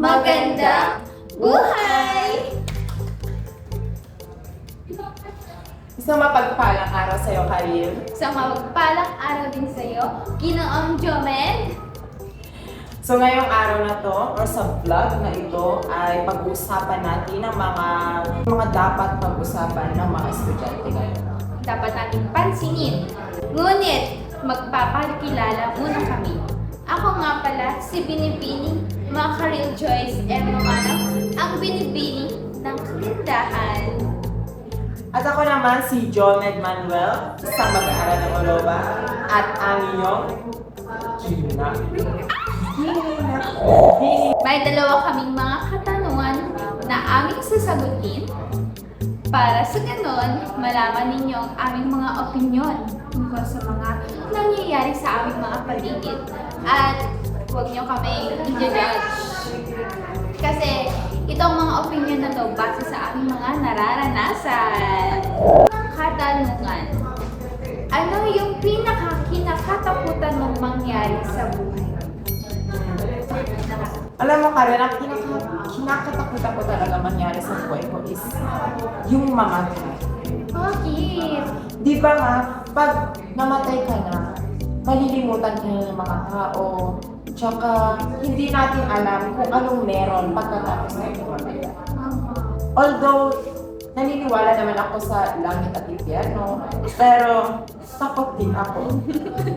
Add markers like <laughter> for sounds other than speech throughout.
maganda buhay! Isang mapagpalang araw sa'yo, Karim. Sa mapagpalang araw din sa'yo, Ginoong Jomen. So ngayong araw na to, or sa vlog na ito, ay pag-uusapan natin ang mga, mga dapat pag-usapan ng mga estudyante ngayon. Dapat natin pansinin. Ngunit, magpapakilala muna kami. Ako nga pala, si Binibining mga Karil Joyce and Romano, ang Binibini ng kagandahan. At ako naman si Jomed Manuel, isang mag-aaral ng Oloba, at ang iyong Gina. May dalawa kaming mga katanungan na aming sasagutin para sa ganon, malaman ninyo ang aming mga opinyon tungkol sa mga nangyayari sa aming mga paligid. At huwag nyo kami i-judge. Kasi itong mga opinyon na to base sa aming mga nararanasan. Katanungan. Ano yung pinaka-kinakatakutan mong mangyari sa buhay? Alam mo, Karil, ang kinaka kinakatakutan ko talaga mangyari sa buhay ko is yung mamatay. Bakit? Di ba nga, pag namatay ka na, malilimutan ka na ng mga tao, tsaka hindi natin alam kung anong meron pagkatapos mamatay ka. Although, naniniwala naman ako sa langit at impyerno, pero takot din ako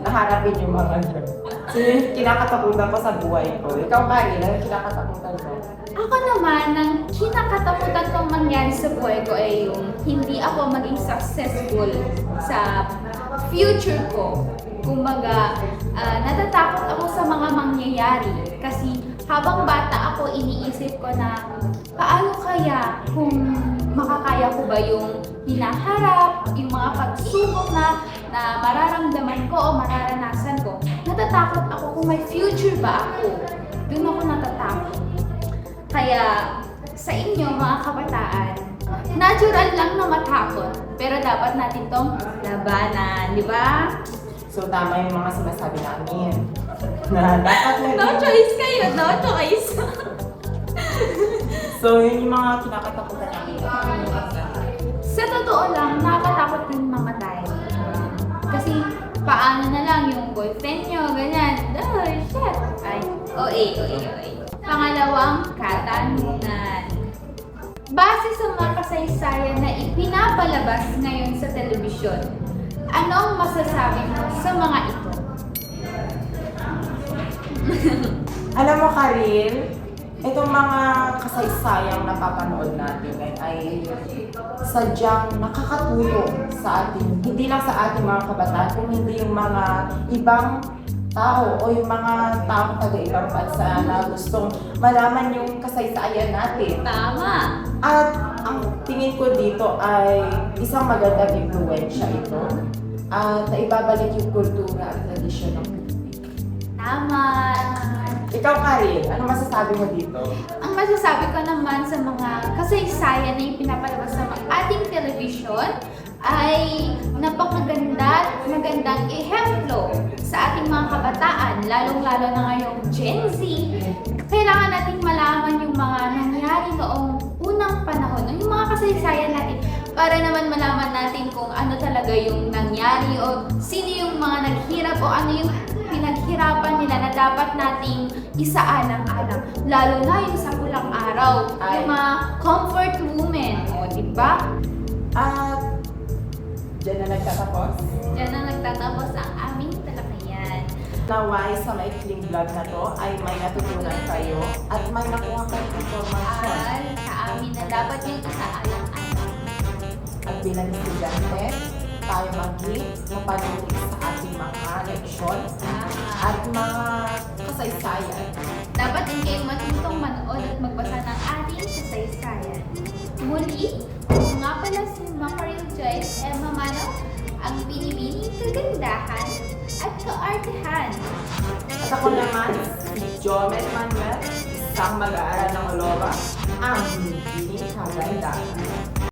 na harapin yung mga yun. So, yun, kinakatakutan ko sa buhay ko. Ikaw, Kari, ano yung kinakatakutan mo? Ako naman, ang kinakatakutan kong mangyari sa buhay ko ay yung hindi ako maging successful sa future ko. Kumbaga, ah, natatakot ako sa mga mangyayari. Kasi habang bata ako, iniisip ko na paano kaya kung makakaya ko ba yung hinaharap, yung mga pagsubok na, na mararamdaman ko o mararanasan ko. Natatakot ako kung may future ba ako. Doon ako natatakot. Kaya sa inyo mga kabataan, natural lang na matakot. Pero dapat natin tong labanan, di ba? So, tama yung mga sinasabi namin. Na dapat na No choice kayo, no choice. So, yun yung mga kinakatakutan namin. sa totoo lang, nakakatakot din mamatay. Kasi paano na lang yung boyfriend nyo, ganyan. Oh, shit. Ay, OA, OA, OA. Pangalawang katanungan. Base sa mga kasaysayan na ipinapalabas ngayon sa telebisyon, anong masasabi mo sa mga ito? <laughs> Alam mo, Karil, itong mga kasaysayang napapanood natin ngayon ay sadyang nakakatulong sa ating, hindi lang sa ating mga kabataan, kung hindi yung mga ibang tao o yung mga taong taga-ibang bansa na gustong malaman yung kasaysayan natin. Tama! At ang tingin ko dito ay isang magandang impluensya ito at naibabalik yung kultura at tradisyon ng. Tama! Ikaw, Karil, ano masasabi mo dito? Ang masasabi ko naman sa mga kasaysayan na yung pinapalabas sa mga ating television ay napakaganda at magandang ehemplo sa ating mga kabataan, lalong-lalo na ngayong Gen Z. naman malaman natin kung ano talaga yung nangyari o sino yung mga naghirap o ano yung pinaghirapan nila na dapat nating isaalang-alang. Lalo na yung sa pulang araw, Ay. yung mga comfort women, o di ba? At dyan na nagtatapos. Diyan na nagtatapos ang aming talakayan. Naway sa maikling vlog na to ay may natutunan kayo at may nakuha kayong informasyon. Al sa amin na dapat yung isaalang-alang. At bilang estudyante, tayo maging mapanuri sa ating mga leksyon at mga kasaysayan. Dapat din kayong matutong manood at magbasa ng ating kasaysayan. Muli, ako nga pala si Macaril Joyce Emma Mano, ang binibining kagandahan at kaartehan. At ako naman, si Jomet Manuel, isang mag-aaral ng Oloba, ang hindi kagandahan.